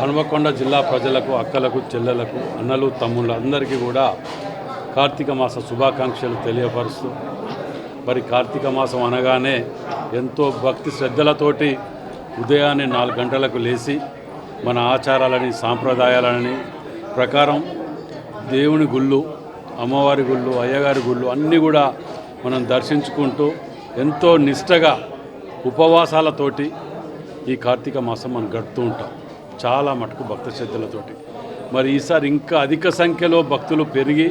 హనుమకొండ జిల్లా ప్రజలకు అక్కలకు చెల్లెలకు అన్నలు తమ్ముళ్ళు అందరికీ కూడా కార్తీక మాస శుభాకాంక్షలు తెలియపరుస్తూ మరి కార్తీక మాసం అనగానే ఎంతో భక్తి శ్రద్ధలతోటి ఉదయాన్నే నాలుగు గంటలకు లేచి మన ఆచారాలని సాంప్రదాయాలని ప్రకారం దేవుని గుళ్ళు అమ్మవారి గుళ్ళు అయ్యగారి గుళ్ళు అన్నీ కూడా మనం దర్శించుకుంటూ ఎంతో నిష్టగా ఉపవాసాలతోటి ఈ కార్తీక మాసం మనం గడుపుతూ ఉంటాం. చాలా మటుకు భక్త శ్రద్ధలతోటి. మరి ఈసారి ఇంకా అధిక సంఖ్యలో భక్తులు పెరిగి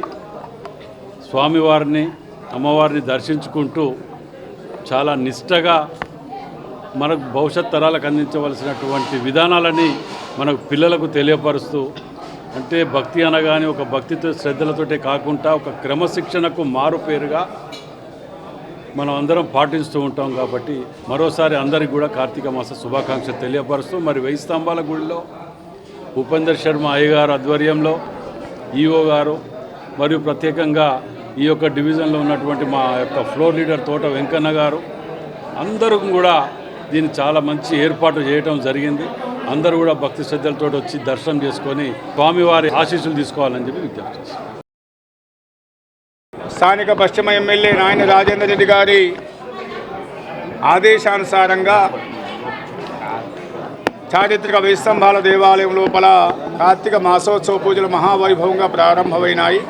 స్వామివారిని అమ్మవారిని దర్శించుకుంటూ చాలా నిష్టగా మనకు భవిష్యత్ తరాలకు అందించవలసినటువంటి విధానాలని మనకు పిల్లలకు తెలియపరుస్తూ అంటే భక్తి అనగానే ఒక భక్తితో శ్రద్ధలతోటే కాకుండా ఒక క్రమశిక్షణకు మారుపేరుగా మనం అందరం పాటిస్తూ ఉంటాం కాబట్టి మరోసారి అందరికి కూడా కార్తీక మాస శుభాకాంక్షలు తెలియపరుస్తూ మరి వెయ్యి స్తంభాల గుడిలో ఉపేందర్ శర్మ అయ్యగారు ఆధ్వర్యంలో ఈఓ గారు మరియు ప్రత్యేకంగా ఈ యొక్క డివిజన్లో ఉన్నటువంటి మా యొక్క ఫ్లోర్ లీడర్ తోట వెంకన్న గారు అందరూ కూడా దీన్ని చాలా మంచి ఏర్పాటు చేయటం జరిగింది. అందరూ కూడా భక్తి శ్రద్ధలతో వచ్చి దర్శనం చేసుకొని స్వామివారి ఆశీస్సులు తీసుకోవాలని చెప్పి విజ్ఞప్తి చేస్తాం స్థానిక పశ్చిమ ఎమ్మెల్యే నాయన రాజేంద్ర రెడ్డి గారి ఆదేశానుసారంగా చారిత్రక వేస్తంభాల దేవాలయం లోపల కార్తీక మాసోత్సవ పూజలు మహావైభవంగా ప్రారంభమైనాయి.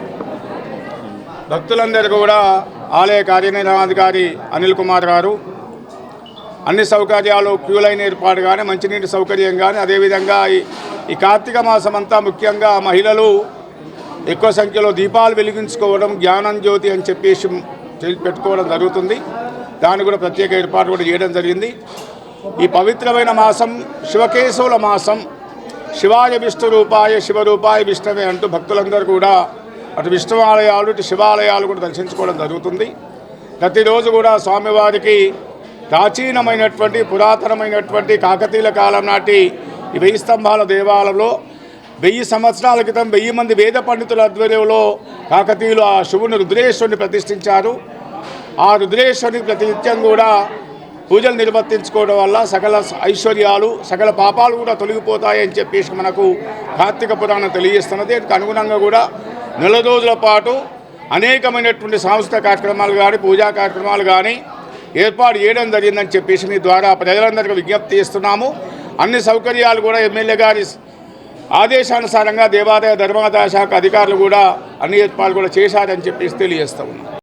భక్తులందరూ కూడా ఆలయ కార్యనిర్వహణాధికారి అనిల్ కుమార్ గారు అన్ని సౌకర్యాలు క్యూ లైన్ ఏర్పాటు కానీ మంచినీటి సౌకర్యం కానీ అదేవిధంగా ఈ- ఈ కార్తీక మాసం అంతా ముఖ్యంగా మహిళలు ఎక్కువ సంఖ్యలో దీపాలు వెలిగించుకోవడం జ్ఞానం జ్యోతి అని చెప్పేసి పెట్టుకోవడం జరుగుతుంది. దాన్ని కూడా ప్రత్యేక ఏర్పాటు కూడా చేయడం జరిగింది. ఈ పవిత్రమైన మాసం శివకేశవుల మాసం. శివాయ విష్ణు రూపాయ శివరూపాయ విష్ణవే అంటూ భక్తులందరూ కూడా అటు విష్ణు ఆలయాలు ఇటు శివాలయాలు కూడా దర్శించుకోవడం జరుగుతుంది. ప్రతిరోజు కూడా స్వామివారికి ప్రాచీనమైనటువంటి పురాతనమైనటువంటి కాకతీయుల కాలం నాటి ఈ వెయ్యి స్తంభాల దేవాలయంలో వెయ్యి సంవత్సరాల క్రితం వెయ్యి మంది వేద పండితుల ఆధ్వర్యంలో కాకతీయులు ఆ శివుని రుద్రేశ్వరుని ప్రతిష్ఠించారు. ఆ రుద్రేశ్వరుని ప్రతినిత్యం కూడా పూజలు నిర్వర్తించుకోవడం వల్ల సకల ఐశ్వర్యాలు సకల పాపాలు కూడా తొలగిపోతాయని చెప్పేసి మనకు కార్తీక పురాణం తెలియజేస్తున్నది. దానికి అనుగుణంగా కూడా నెల రోజుల పాటు అనేకమైనటువంటి సాంస్కృతిక కార్యక్రమాలు కానీ పూజా కార్యక్రమాలు కానీ ఏర్పాటు చేయడం జరిగిందని చెప్పేసి మీ ద్వారా ప్రజలందరికీ విజ్ఞప్తి చేస్తున్నాము. అన్ని సౌకర్యాలు కూడా ఎమ్మెల్యే గారి ఆదేశానుసారంగా దేవాదాయ ధర్మాదాయ శాఖ అధికారులు కూడా అన్ని ఏర్పాట్లు కూడా చేశారని చెప్పేసి తెలియజేస్తా ఉన్నాం.